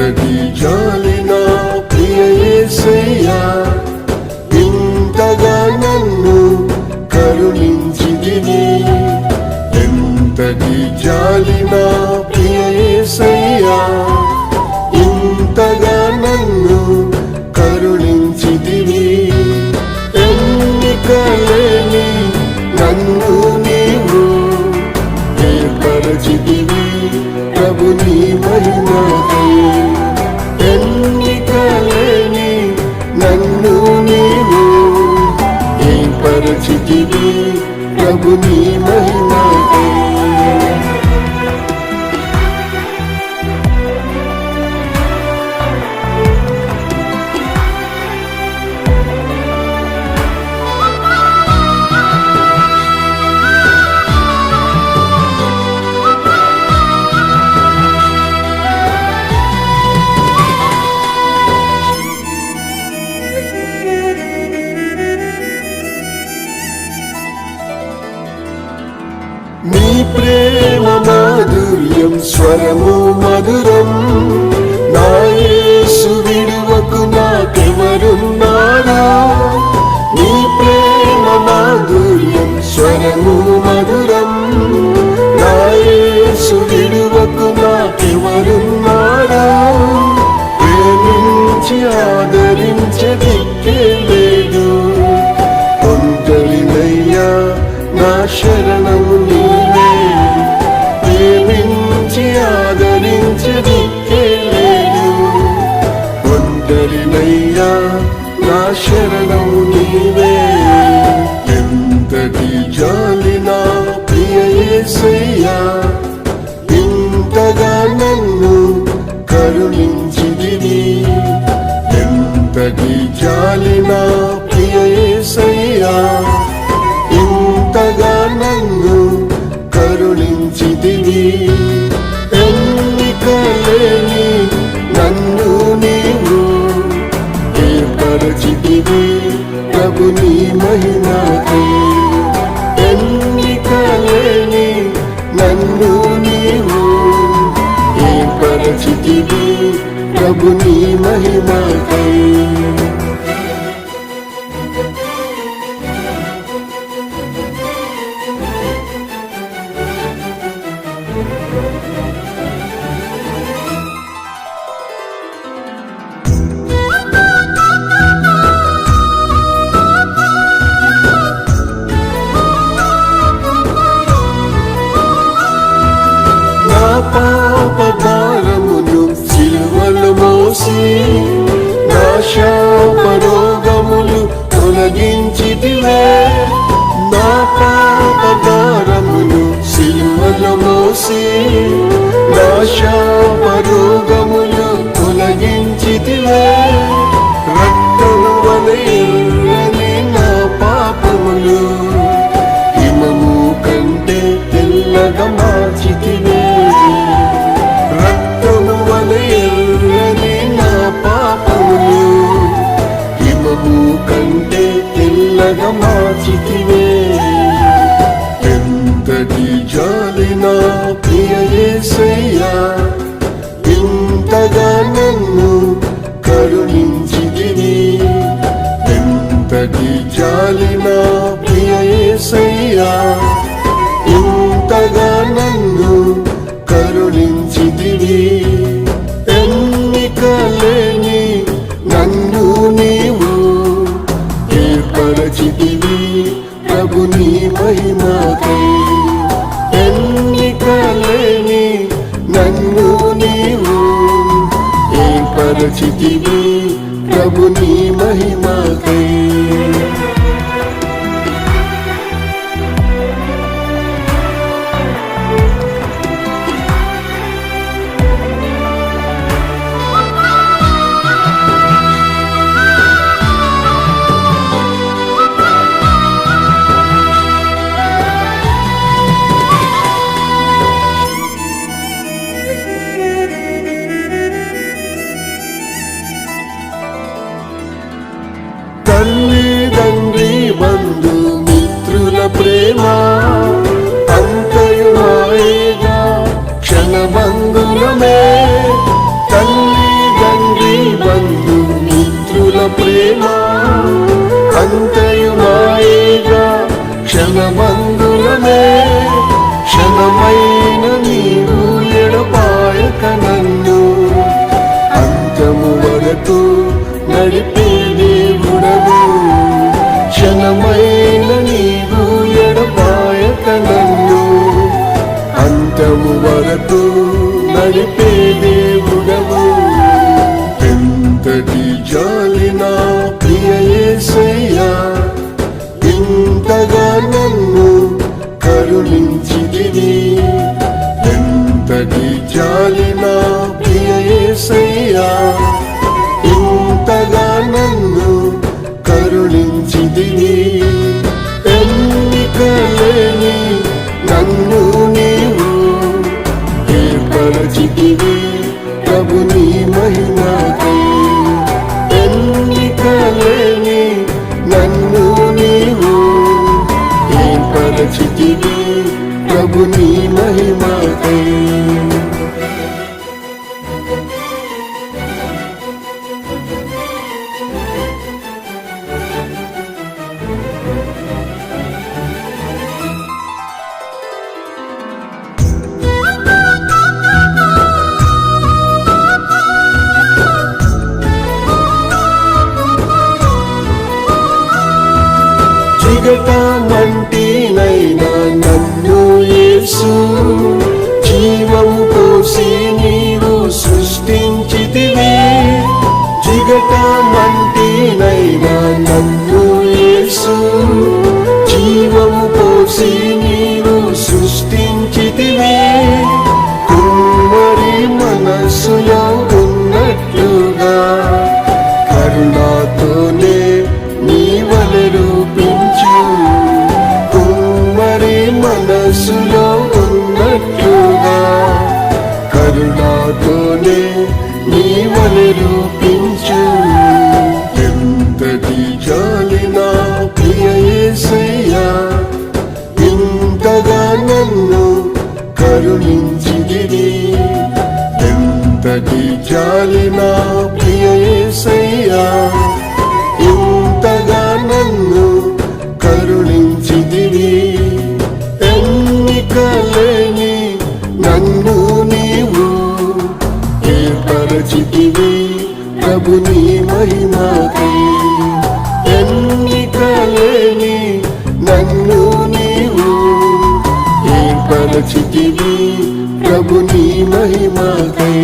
ఇంతటి జాలిన ప్రియ ఇంతగా నన్ను కరుణించిదివి ఎంతటి జాలినా 不必。സ്വരമു മധുരം നായേശു വിടുവക്കു നാക്കെവരുന്നാടാ നീ പ്രേമ മാധുര്യം സ്വരമു say महिमा कै 是 నీ మహిమకై ఎన్నికలేని నన్ను నీవు ఏర్పరచితివి. ప్రభు నీ మహిమ నడిపే దేవుడవు. ఎంతటి జాలిన ప్రియ యేసయ్యా ఇంతగా నన్ను కరుణించిదివి ఎంతటి జాలి నీ so జాలినా ప్రియ యేసయ్యా ఇంతగా నన్ను కరుణించిదివి ఎన్నికలేని నన్ను నీవు ఏర్పరచితివి. ప్రభు నీ మహిమకై ఎన్నికలేని నన్ను నీవు ఏర్పరచితివి. ప్రభు నీ మహిమకై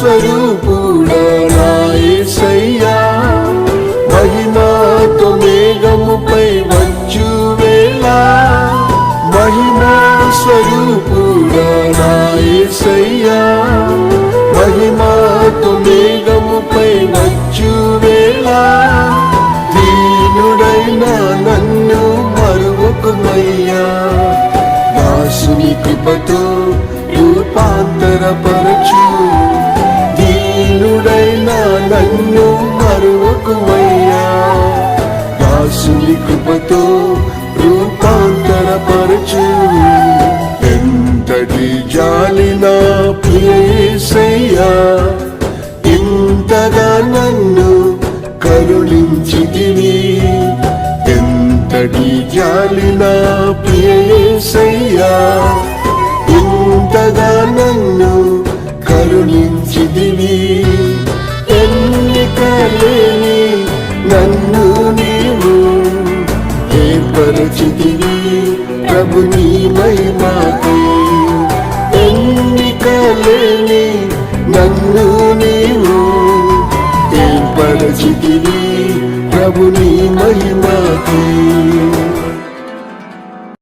స్వరూపుడా నా మహిమాతో మేఘముపై వచ్చు వేళ మహిమా స్వరూపుడా నా మహిమాతో మేఘముపై వచ్చు వేళ దీనుడైన నన్ను మరువకుమయ్యా. దాసుని కృపతో రూపాంతరపరచు దీనుడైన నన్ను మరువకుమయ్యా దాసుని కృపతో రూపాంతర పరచు ఎంతటి జాలిన ప్రియేసయ్యా ఇంతగా నన్ను ఏర్పరచితివి ప్రభు నీ మహిమాకై ఎన్నికలేని నన్ను నీవు ఏర్పరచితివి ప్రభు నీ మహిమాకై